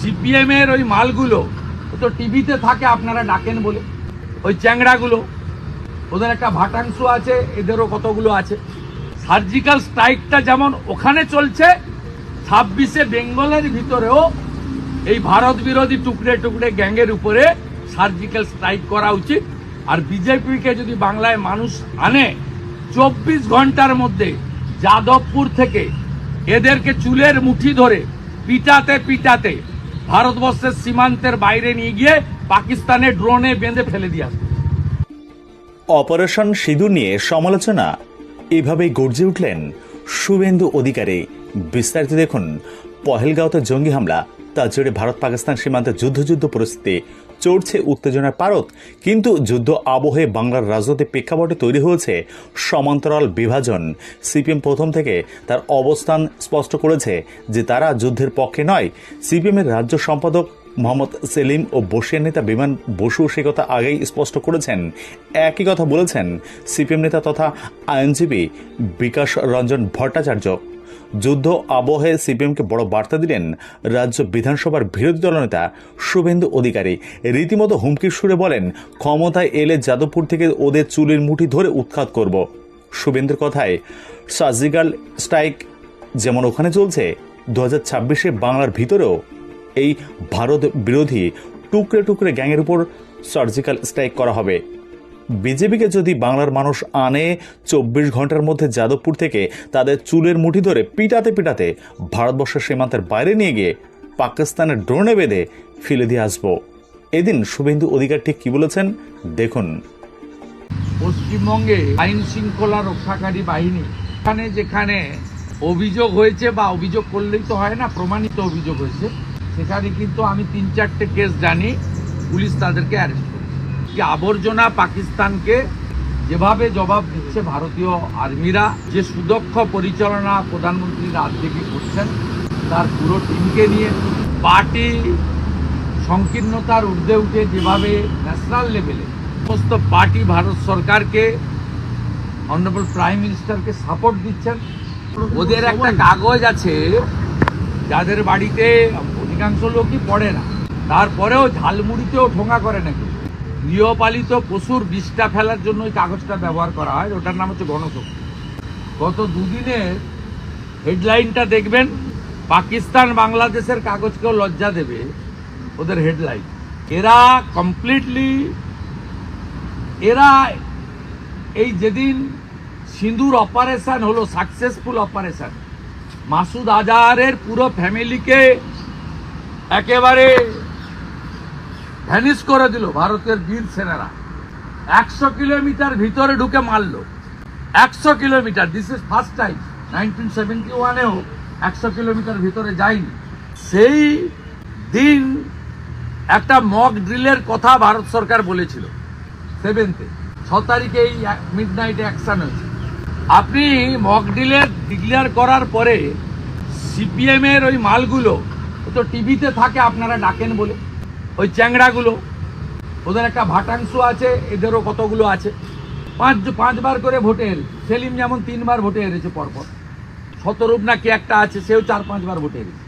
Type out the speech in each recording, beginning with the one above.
CPM এর ওই মালগুলো তো টিভিতে থাকে, আপনারা ডাকেন বলে। ওই চ্যাংড়াগুলো, ওদের একটা ভাটাংশ আছে, এদেরও কতগুলো আছে। সার্জিক্যাল স্ট্রাইকটা যেমন ওখানে চলছে, ছাব্বিশে বেঙ্গলের ভিতরেও এই ভারত বিরোধী টুকরে টুকরে গ্যাংয়ের উপরে সার্জিক্যাল স্ট্রাইক করা উচিত। আর বিজেপিকে যদি বাংলায় মানুষ আনে, চব্বিশ ঘণ্টার মধ্যে যাদবপুর থেকে এদেরকে চুলের মুঠি ধরে পিটাতে পিটাতে ভারতবর্ষের সীমান্তের বাইরে নিয়ে গিয়ে পাকিস্তানে ড্রোনে বেঁধে ফেলে দিয়ে আসবে। অপারেশন সিঁদু নিয়ে সমালোচনা। এভাবেই গর্জে উঠলেন শুভেন্দু অধিকারী। বিস্তারিত দেখুন পহেলগাঁওতে জঙ্গি হামলা। তা জুড়ে ভারত পাকিস্তান সীমান্তে যুদ্ধযুদ্ধ পরিস্থিতি, চড়ছে উত্তেজনার পারত কিন্তু যুদ্ধ আবহে বাংলার রাজনৈতিক প্রেক্ষাপটে তৈরি হয়েছে সমান্তরাল বিভাজন। সিপিএম প্রথম থেকে তার অবস্থান স্পষ্ট করেছে যে তারা যুদ্ধের পক্ষে নয়। সিপিএমের রাজ্য সম্পাদক মোহাম্মদ সেলিম ও বসিয়ার নেতা বিমান বসু সে কথা আগেই স্পষ্ট করেছেন। একই কথা বলেছেন সিপিএম নেতা তথা আইনজীবী বিকাশ রঞ্জন ভট্টাচার্য। যুদ্ধ আবহে সিপিএমকে বড় বার্তা দিলেন রাজ্য বিধানসভার বিরোধী দলনেতা শুভেন্দু অধিকারী। রীতিমতো হুমকির সুরে বলেন, ক্ষমতায় এলে যাদবপুর থেকে ওদের চুলের মুঠি ধরে উৎখাত করব। শুভেন্দুর কথায় সার্জিক্যাল স্ট্রাইক যেমন ওখানে চলছে, দু হাজার ছাব্বিশে বাংলার ভিতরেও এই ভারত বিরোধী টুকরে টুকরে গ্যাংয়ের উপর সার্জিক্যাল স্ট্রাইক করা হবে। বিজেপিকে যদি বাংলার মানুষ আনে চব্বিশ ঘণ্টার মধ্যে যাদবপুর থেকে, তাদের চুলের মুঠি ধরে পিটাতে পিটাতে ভারতবর্ষের সীমান্তের বাইরে নিয়ে গিয়ে পাকিস্তানের ড্রোনে বেঁধে ফেলে দিয়ে আসব। এদিন শুভেন্দু অধিকার ঠিক কি বলেছেন, দেখুন। পশ্চিমবঙ্গে আইন শৃঙ্খলা রক্ষাকারী বাহিনী, এখানে যেখানে অভিযোগ হয়েছে বা অভিযোগ করলেই তো হয় না, প্রমাণিত অভিযোগ হয়েছে, সেখানে কিন্তু আমি তিন চারটে কেস জানি, পুলিশ তাদেরকে অ্যারেস্ট যে আবর্জনা পাকিস্তানকে যেভাবে জবাব দিচ্ছে ভারতীয় আর্মিরা, যে সুদক্ষ পরিচালনা প্রধানমন্ত্রী রাত থেকে করছেন, তার পুরো টিমকে নিয়ে পার্টি সংকীর্ণতার ঊর্ধ্বে উঠে যেভাবে ন্যাশনাল লেভেলে সমস্ত পার্টি ভারত সরকারকে, অনারেবল প্রাইম মিনিস্টারকে সাপোর্ট দিচ্ছেন। ওদের একটা কাগজ আছে, যাদের বাড়িতে অধিকাংশ লোকই পড়ে না। তারপরেও ঝালমুড়িতেও ঠোঙা করে নাকি? গৃহপালিত পশুর বিষটা ফেলার জন্য ওই কাগজটা ব্যবহার করা হয়। ওটার নাম হচ্ছে গণশক্তি। গত দুদিনের হেডলাইনটা দেখবেন, পাকিস্তান বাংলাদেশের কাগজকেও লজ্জা দেবে ওদের হেডলাইন। এরা কমপ্লিটলি এরা এই যেদিন সিঁদুর অপারেশন হলো সাকসেসফুল অপারেশন মাসুদ আজাহারের পুরো ফ্যামিলিকে একেবারে ভ্যানিশ করে দিল ভারতের বীর সেনারা। একশো কিলোমিটার ভিতরে ঢুকে মারল। একশো kilometre this is first time nineteen seventy ওয়ানেও একশো কিলোমিটার ভিতরে যায়নি। সেই দিন একটা মক ড্রিলের কথা ভারত সরকার বলেছিল। সেভেন্থে ছ তারিখে এই মিড নাইটে অ্যাকশন হয়েছে। আপনি মক ডিলের ডিক্লেয়ার করার পরে সিপিএমের ওই মালগুলো তো টিভিতে থাকে, আপনারা ডাকেন বলে। ওই চ্যাংড়াগুলো, ওদের একটা ভাটাংশ আছে, এদেরও কতগুলো আছে? পাঁচ, পাঁচবার করে ভোটে এল। সেলিম যেমন তিনবার ভোটে হেরেছে পরপর। শতরূপ না কি একটা আছে, সেও চার, পাঁচবার ভোটে হেরেছে।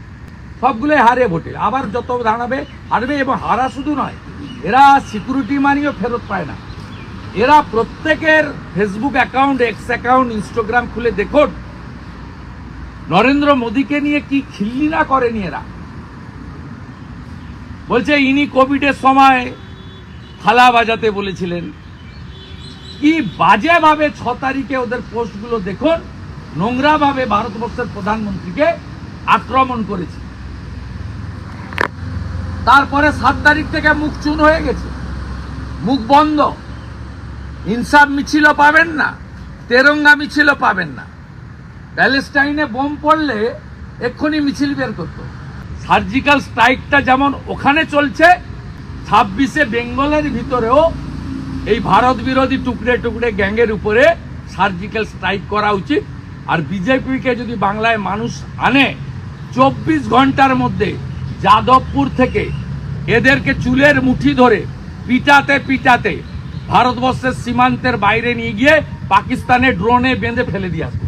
সবগুলোই হারে ভোটে। আবার যত দাঁড়াবে, হারবে এবং হারা শুধু নয়, এরা সিকিউরিটি মানিও ফেরত পায় না। এরা প্রত্যেকের Facebook account X account Instagram খুলে দেখুন। নরেন্দ্র মোদীকে নিয়ে কি খিল্লি না করেনি এরা? বলছে, ইনি কোভিডের সময় থালা বাজাতে বলেছিলেন। কি বাজেভাবে ছ তারিখে ওদের পোস্টগুলো দেখুন, নোংরাভাবে ভারতবর্ষের প্রধানমন্ত্রীকে আক্রমণ করেছে। তারপরে সাত তারিখ থেকে মুখ চুন হয়ে গেছে। মুখ বন্ধ। ইনসাফ মিছিলও পাবেন না, তেরঙ্গা মিছিলও পাবেন না। প্যালেস্টাইনে বোম পড়লে এক্ষুনি মিছিল বের করতো সার্জিক্যাল স্ট্রাইকটা যেমন ওখানে চলছে, ছাব্বিশে বেঙ্গলের ভিতরেও এই ভারত বিরোধী টুকরে টুকরে গ্যাংয়ের উপরে সার্জিক্যাল স্ট্রাইক করা উচিত। আর বিজেপিকে যদি বাংলায় মানুষ আনে, চব্বিশ ঘণ্টার মধ্যে যাদবপুর থেকে এদেরকে চুলের মুঠি ধরে পিটাতে পিটাতে ভারতবর্ষের সীমান্তের বাইরে নিয়ে গিয়ে পাকিস্তানে ড্রোনে বেঁধে ফেলে দিয়ে আসবে।